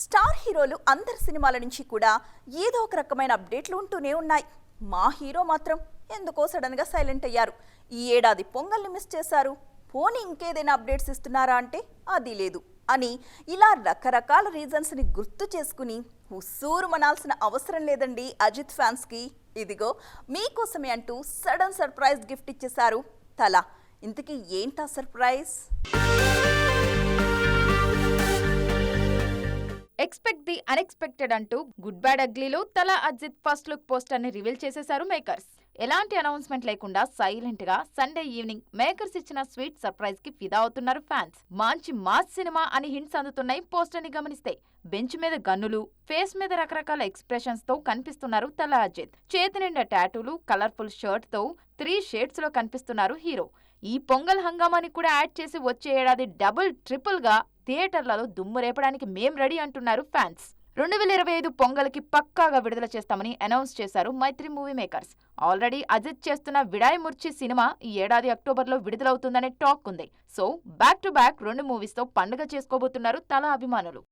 Star హీరోలు అందరి సినిమాల నుంచి కూడా ఏదో ఒక రకమైన అప్డేట్లు ఉంటూనే ఉన్నాయి. మా హీరో మాత్రం ఎందుకో సడన్గా సైలెంట్ అయ్యారు. ఈ ఏడాది పొంగల్ని మిస్ చేశారు. పోనీ ఇంకేదైనా అప్డేట్స్ ఇస్తున్నారా అంటే అది లేదు అని ఇలా రకరకాల రీజన్స్ని గుర్తు చేసుకుని హుస్సూరు మనాల్సిన అవసరం లేదండి అజిత్ ఫ్యాన్స్కి. ఇదిగో మీకోసమే అంటూ సడన్ సర్ప్రైజ్ గిఫ్ట్ ఇచ్చేశారు తల. ఇంతకీ ఏంటా సర్ప్రైజ్? ఎక్స్పెక్ట్ ది అన్ఎక్స్పెక్టెడ్ అంటూ గుడ్ బ్యాడ్ అగ్లీలో తల అజిత్ ఫస్ట్ లుక్ పోస్టర్ని రివీల్ చేసేశారు మేకర్స్. ఎలాంటి అనౌన్స్మెంట్ లేకుండా సైలెంట్గా సండే ఈవినింగ్ మేకర్స్ ఇచ్చిన స్వీట్ సర్ప్రైజ్కి ఫిదా అవుతున్నారు ఫ్యాన్స్. మంచి మాస్ సినిమా అని హింట్స్ అందుతున్నాయి పోస్టర్ని గమనిస్తే. బెంచ్ మీద గన్నులు ఫేస్ మీద రకరకాల ఎక్స్ప్రెషన్స్తో కనిపిస్తున్నారు తల అజిత్. చేతి నిండా టాటూలు కలర్ఫుల్ షర్ట్తో త్రీ షేడ్స్లో కనిపిస్తున్నారు హీరో. ఈ పొంగల్ హంగామాని కూడా యాడ్ చేసి వచ్చే ఏడాది డబుల్ ట్రిపుల్గా థియేటర్లలో దుమ్ము రేపడానికి మేం రెడీ అంటున్నారు ఫ్యాన్స్. రెండు వేల ఇరవై ఐదు పొంగల్కి పక్కాగా విడుదల చేస్తామని అనౌన్స్ చేశారు Mythri movie makers. Already Ajith చేస్తున్న విడాయి ముర్చి సినిమా ఈ ఏడాది అక్టోబర్లో విడుదలవుతుందనే టాక్ ఉంది. సో బ్యాక్ టు బ్యాక్ రెండు మూవీస్తో పండుగ చేసుకోబోతున్నారు తల అభిమానులు.